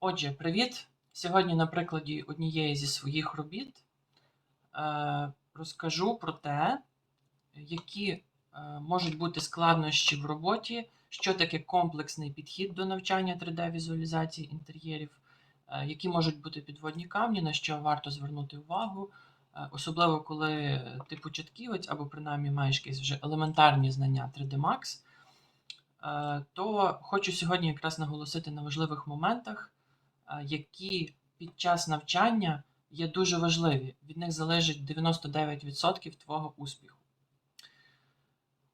Отже, привіт! Сьогодні на прикладі однієї зі своїх робіт е, розкажу про те, які е, можуть бути складнощі в роботі, що таке комплексний підхід до навчання 3D-візуалізації інтер'єрів, е, які можуть бути підводні камні, на що варто звернути увагу, особливо коли ти початківець або принаймні маєш якісь вже елементарні знання 3D Max. То хочу сьогодні якраз наголосити на важливих моментах, які під час навчання є дуже важливі. Від них залежить 99% твого успіху.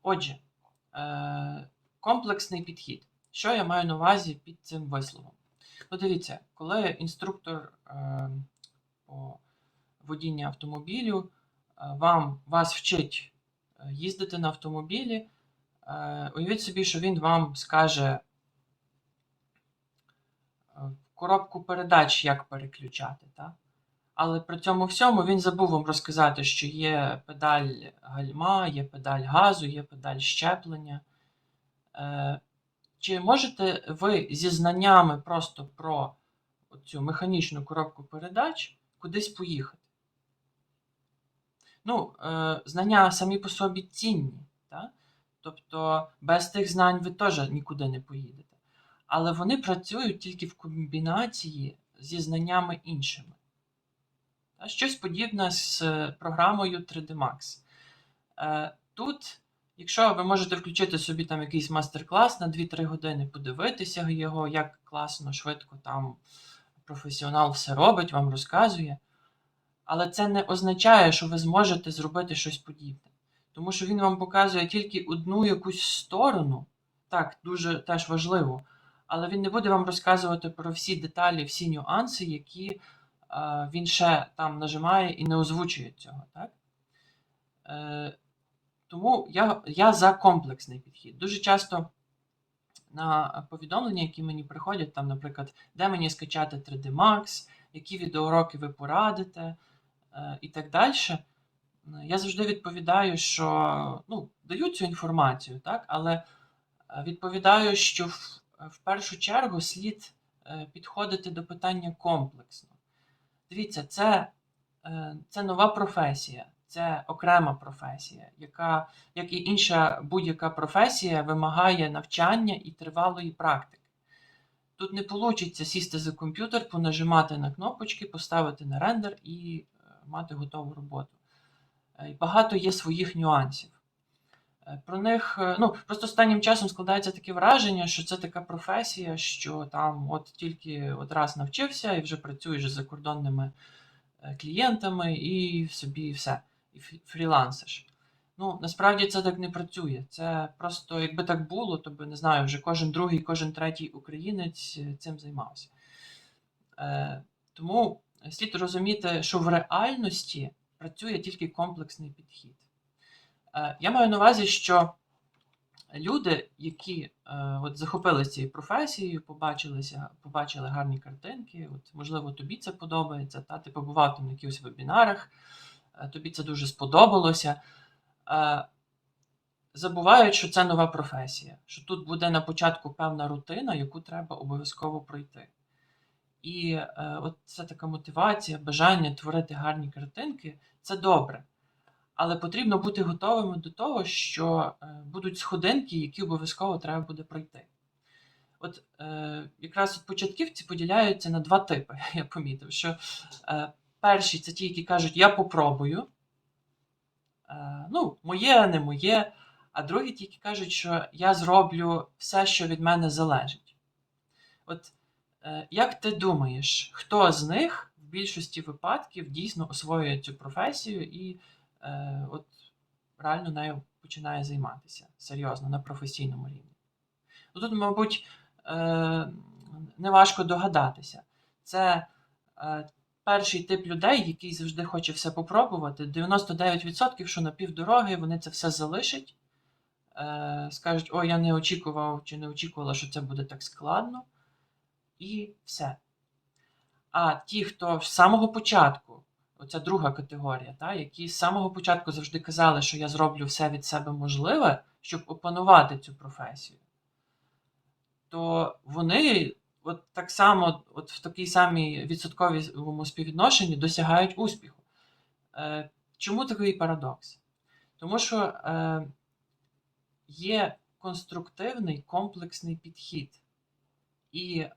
Отже, е, комплексний підхід. Що я маю на увазі під цим висловом? Ну, дивіться, коли інструктор е, по водінню автомобілю е, вам, вас вчить е, їздити на автомобілі, Е, Уявіть собі, що він вам скаже е, коробку передач, як переключати. Так? Але при цьому всьому він забув вам розказати, що є педаль гальма, є педаль газу, є педаль щеплення. Е, Чи можете ви зі знаннями просто про цю механічну коробку передач кудись поїхати? Ну, е, знання самі по собі цінні. Так? Тобто без тих знань ви теж нікуди не поїдете. Але вони працюють тільки в комбінації зі знаннями іншими. Щось подібне з програмою 3D Max. Е, Тут, якщо ви можете включити собі там якийсь мастер-клас на 2-3 години, подивитися його, як класно, швидко там професіонал все робить, вам розказує. Але це не означає, що ви зможете зробити щось подібне. Тому що він вам показує тільки одну якусь сторону, так, дуже теж важливо, але він не буде вам розказувати про всі деталі, всі нюанси, які е, він ще там нажимає і не озвучує цього. Так? Е, Тому я, я за комплексний підхід. Дуже часто на повідомлення, які мені приходять, там, наприклад, де мені скачати 3D Max, які відеоуроки ви порадите, е, і так далі. Я завжди відповідаю, що ну, даю цю інформацію, так, але відповідаю, що в, в першу чергу слід е, підходити до питання комплексно. Дивіться, це, е, це нова професія, це окрема професія, яка, як і інша будь-яка професія, вимагає навчання і тривалої практики. Тут не вийде сісти за комп'ютер, понажимати на кнопочки, поставити на рендер і мати готову роботу. Е, багато є своїх нюансів. Е, про них, е, ну, просто останнім часом складається таке враження, що це така професія, що там от тільки от раз навчився і вже працюєш з закордонними клієнтами, і собі все, і фрілансиш. Ну, насправді це так не працює. Це просто, якби так було, то би не знаю, вже кожен другий, кожен третій українець цим займався. Е, Тому слід розуміти, що в реальності працює тільки комплексний підхід. Е, я маю на увазі, що люди, які е, от захопилися цією професією, побачилися, побачили гарні картинки, от, можливо, тобі це подобається, та ти побував там на якихось вебінарах, е, тобі це дуже сподобалося. Забувають, що це нова професія, що тут буде на початку певна рутина, яку треба обов'язково пройти. І е, от це така мотивація, бажання творити гарні картинки це добре. Але потрібно бути готовими до того, що е, будуть сходинки, які обов'язково треба буде пройти. От е, якраз от початківці поділяються на два типи. Я помітив, що е, перші це ті, які кажуть, я попробую. Е, ну, моє, не моє. А другі ті, які кажуть, що я зроблю все, що від мене залежить. От Е, як ти думаєш, хто з них в більшості випадків дійсно освоює цю професію і е, от реально нею починає займатися серйозно на професійному рівні? Ну, Тут, мабуть, е, неважко догадатися. Це е, перший тип людей, який завжди хоче все попробувати. 99%, що на півдороги вони це все залишать. Е, скажуть, о, я не очікував чи не очікувала, що це буде так складно і все. А ті, хто з самого початку, оця друга категорія, та, які з самого початку завжди казали, що я зроблю все від себе можливе, щоб опанувати цю професію, то вони от так само, от в такій самій відсотковому співвідношенні досягають успіху. Е, Чому такий парадокс? Тому що е, є конструктивний комплексний підхід. І е,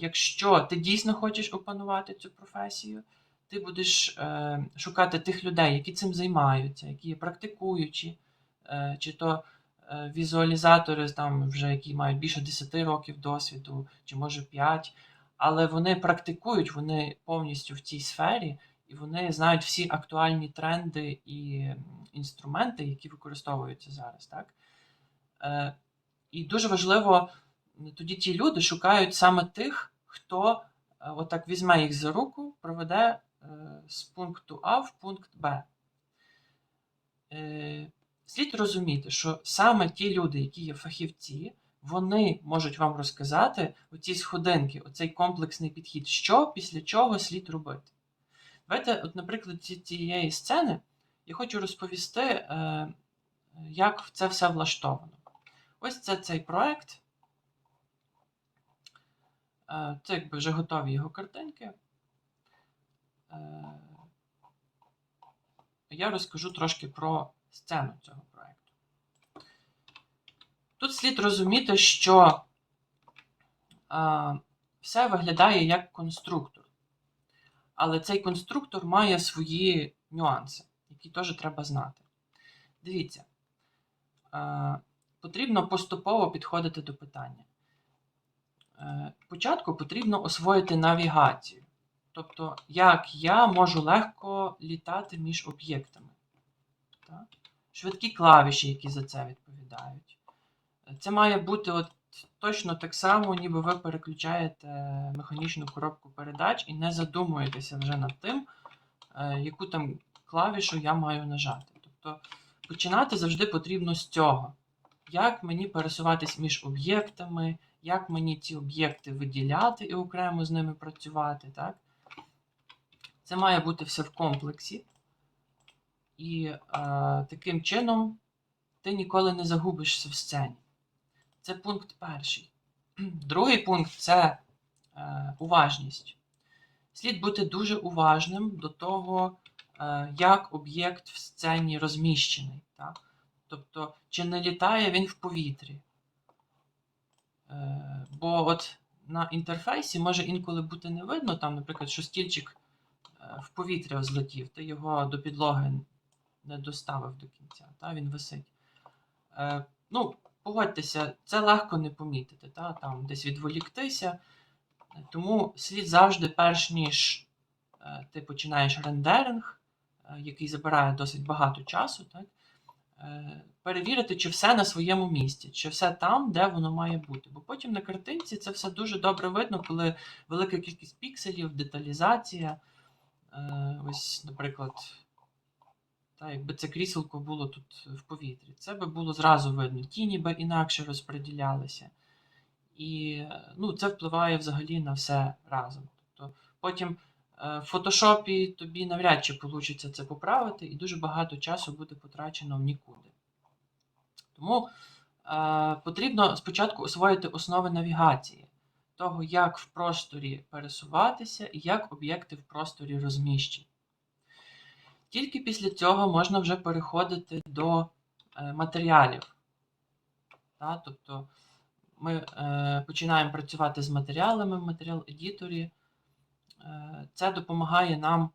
якщо ти дійсно хочеш опанувати цю професію, ти будеш е, шукати тих людей, які цим займаються, які є практикуючі, е, чи то е, візуалізатори, там, вже, які мають більше 10 років досвіду, чи може 5, але вони практикують, вони повністю в цій сфері, і вони знають всі актуальні тренди і інструменти, які використовуються зараз. Так? Е, і дуже важливо, тоді ті люди шукають саме тих, хто е, отак візьме їх за руку, проведе з пункту А в пункт Б. Е, Слід розуміти, що саме ті люди, які є фахівці, вони можуть вам розказати оці сходинки, оцей комплексний підхід, що після чого слід робити. Давайте, от, наприклад, ці- цієї сцени я хочу розповісти, е, як це все влаштовано. Ось це цей проект. Е, Це якби вже готові його картинки. Е, Я розкажу трошки про сцену цього проекту. Тут слід розуміти, що е, все виглядає як конструктор. Але цей конструктор має свої нюанси, які теж треба знати. Дивіться, е, потрібно поступово підходити до питання. Спочатку потрібно освоїти навігацію. Тобто, як я можу легко літати між об'єктами. Швидкі клавіші, які за це відповідають. Це має бути от точно так само, ніби ви переключаєте механічну коробку передач і не задумуєтеся вже над тим, е, яку там клавішу я маю нажати. Тобто починати завжди потрібно з цього. Як мені пересуватись між об'єктами, як мені ці об'єкти виділяти і окремо з ними працювати. Так? Це має бути все в комплексі. І е, таким чином ти ніколи не загубишся в сцені. Це пункт перший. Другий пункт це е, уважність. Слід бути дуже уважним до того, е, як об'єкт в сцені розміщений. Так? Тобто, чи не літає він в повітрі. Е, бо от на інтерфейсі може інколи бути не видно, там, наприклад, що стільчик в повітря злетів, ти його до підлоги не доставив до кінця, та, він висить. Е, ну, погодьтеся, це легко не помітити, та, там десь відволіктися. Тому слід завжди, перш ніж е, ти починаєш рендеринг, е, який забирає досить багато часу, так, е, перевірити, чи все на своєму місці, чи все там, де воно має бути. Бо потім на картинці це все дуже добре видно, коли велика кількість пікселів, деталізація. Е, Ось, наприклад, та, якби це кріселко було тут в повітрі, це би було зразу видно. Тіні би інакше розподілялися. І е, ну, це впливає взагалі на все разом. Тобто потім е, в фотошопі тобі навряд чи вийде це поправити, і дуже багато часу буде потрачено в нікуди. Тому е, потрібно спочатку освоїти основи навігації, того, як в просторі пересуватися і як об'єкти в просторі розміщені. Тільки після цього можна вже переходити до е, матеріалів. Тобто ми е, починаємо працювати з матеріалами в матеріал-едіторі. Е, це допомагає нам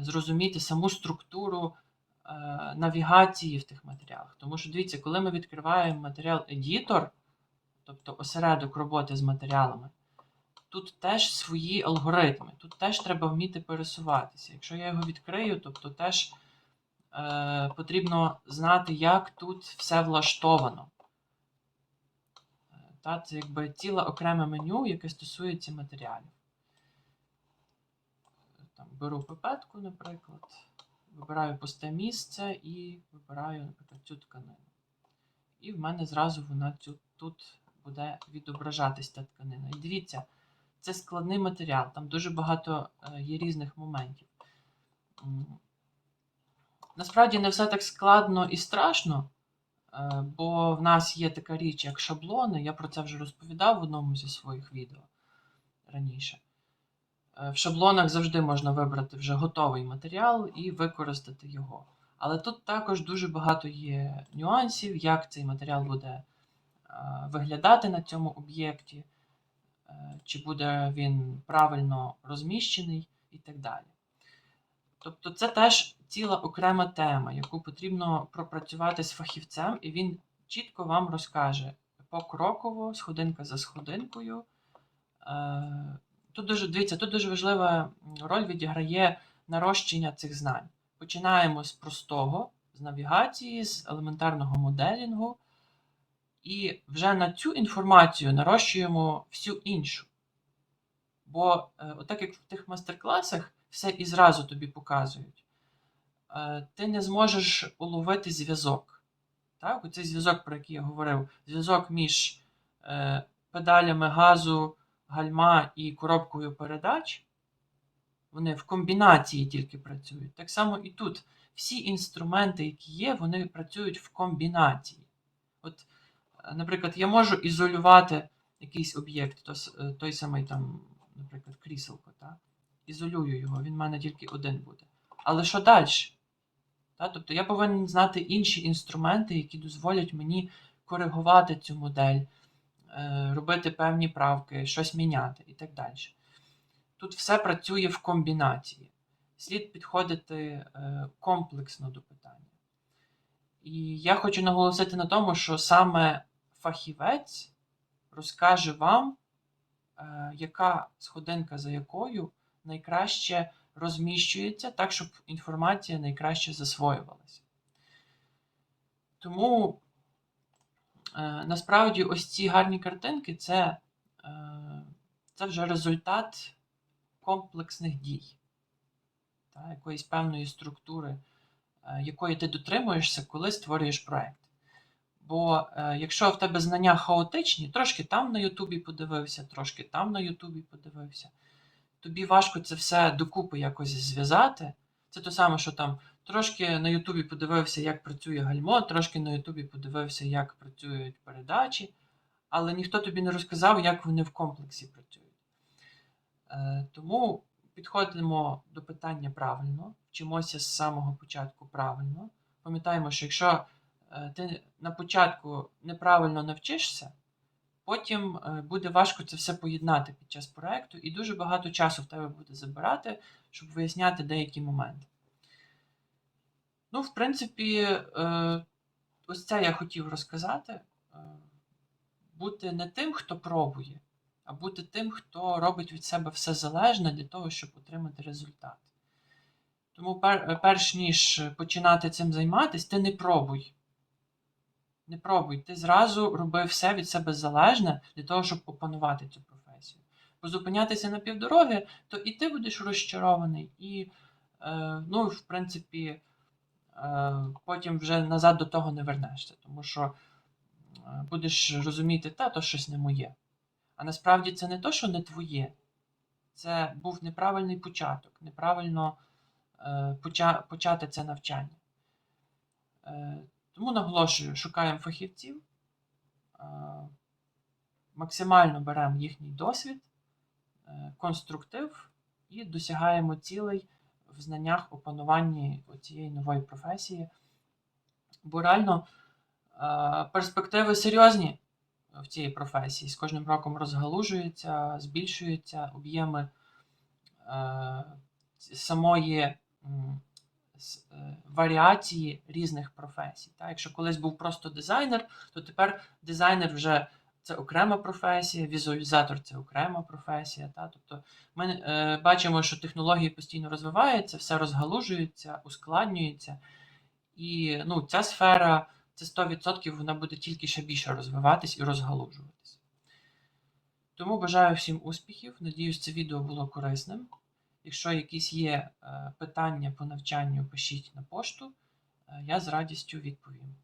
зрозуміти саму структуру навігації в тих матеріалах. Тому що дивіться, коли ми відкриваємо матеріал-едітор, тобто осередок роботи з матеріалами, тут теж свої алгоритми, тут теж треба вміти пересуватися. Якщо я його відкрию, тобто теж е, потрібно знати, як тут все влаштовано. Е, Та, це якби ціле окреме меню, яке стосується матеріалів. Там, беру пипетку, наприклад, вибираю пусте місце і вибираю, наприклад, цю тканину. І в мене зразу вона цю, тут буде відображатись та тканина. І дивіться, це складний матеріал, там дуже багато е, є різних моментів. Насправді не все так складно і страшно, е, бо в нас є така річ, як шаблони. Я про це вже розповідав в одному зі своїх відео. раніше. Е, В шаблонах завжди можна вибрати вже готовий матеріал і використати його. Але тут також дуже багато є нюансів, як цей матеріал буде виглядати на цьому об'єкті, е, чи буде він правильно розміщений і так далі. Тобто це теж ціла окрема тема, яку потрібно пропрацювати з фахівцем, і він чітко вам розкаже покроково, сходинка за сходинкою. Е, Тут дуже дивіться, тут дуже важлива роль відіграє нарощення цих знань. Починаємо з простого, з навігації, з елементарного моделінгу, і вже на цю інформацію нарощуємо всю іншу. Бо, е, отак як в тих мастер-класах все і зразу тобі показують, е, ти не зможеш уловити зв'язок. Так? Оцей зв'язок, про який я говорив, зв'язок між е, педалями газу, гальма і коробкою передач, вони в комбінації тільки працюють. Так само і тут всі інструменти, які є, вони працюють в комбінації. От, наприклад, я можу ізолювати якийсь об'єкт, е, той самий там, наприклад, кріселко, так? ізолюю його, він в мене тільки один буде. Але що далі? Та? Тобто я повинен знати інші інструменти, які дозволять мені коригувати цю модель, е, робити певні правки, щось міняти і так далі. Тут все працює в комбінації. Слід підходити е, комплексно до питання. І я хочу наголосити на тому, що саме фахівець розкаже вам, е, яка сходинка за якою найкраще розміщується так, щоб інформація найкраще засвоювалася. Тому е, насправді ось ці гарні картинки це, е, це вже результат комплексних дій, якоїсь певної структури, якої ти дотримуєшся, коли створюєш проект. Бо е, якщо в тебе знання хаотичні, трошки там на Ютубі подивився, трошки там на Ютубі подивився, тобі важко це все докупи якось зв'язати. Це те саме, що там трошки на Ютубі подивився, як працює гальмо, трошки на Ютубі подивився, як працюють передачі, але ніхто тобі не розказав, як вони в комплексі працюють. Е, тому підходимо до питання правильно, вчимося з самого початку правильно. Пам'ятаємо, що якщо ти на початку неправильно навчишся, потім е, буде важко це все поєднати під час проекту, і дуже багато часу в тебе буде забирати, щоб виясняти деякі моменти. Ну, в принципі, е, ось це я хотів розказати. Е, Бути не тим, хто пробує, а бути тим, хто робить від себе все залежне для того, щоб отримати результат. Тому, перш ніж починати цим займатися, ти не пробуй. Не пробуй. Ти зразу роби все від себе залежне для того, щоб опанувати цю професію. Бо зупинятися на півдороги, то і ти будеш розчарований, і, е, ну, в принципі, е, потім вже назад до того не вернешся, тому що е, будеш розуміти, та то щось не моє. А насправді це не то, що не твоє. Це був неправильний початок, неправильно е, поча, почати це навчання. Е, тому наголошую, шукаємо фахівців, е, максимально беремо їхній досвід, е, конструктив і досягаємо цілей в знаннях опануванні цієї нової професії. Бо реально е, перспективи серйозні в цій професії. З кожним роком розгалужуються, збільшуються об'єми самої варіації різних професій. Так? Якщо колись був просто дизайнер, то тепер дизайнер вже це окрема професія, візуалізатор це окрема професія. Та? Тобто ми е, бачимо, що технології постійно розвиваються, все розгалужується, ускладнюється. І ну, ця сфера це 100% вона буде тільки ще більше розвиватись і розгалужуватись. Тому бажаю всім успіхів. Надіюсь, це відео було корисним. Якщо якісь є е, питання по навчанню, пишіть на пошту, е, я з радістю відповім.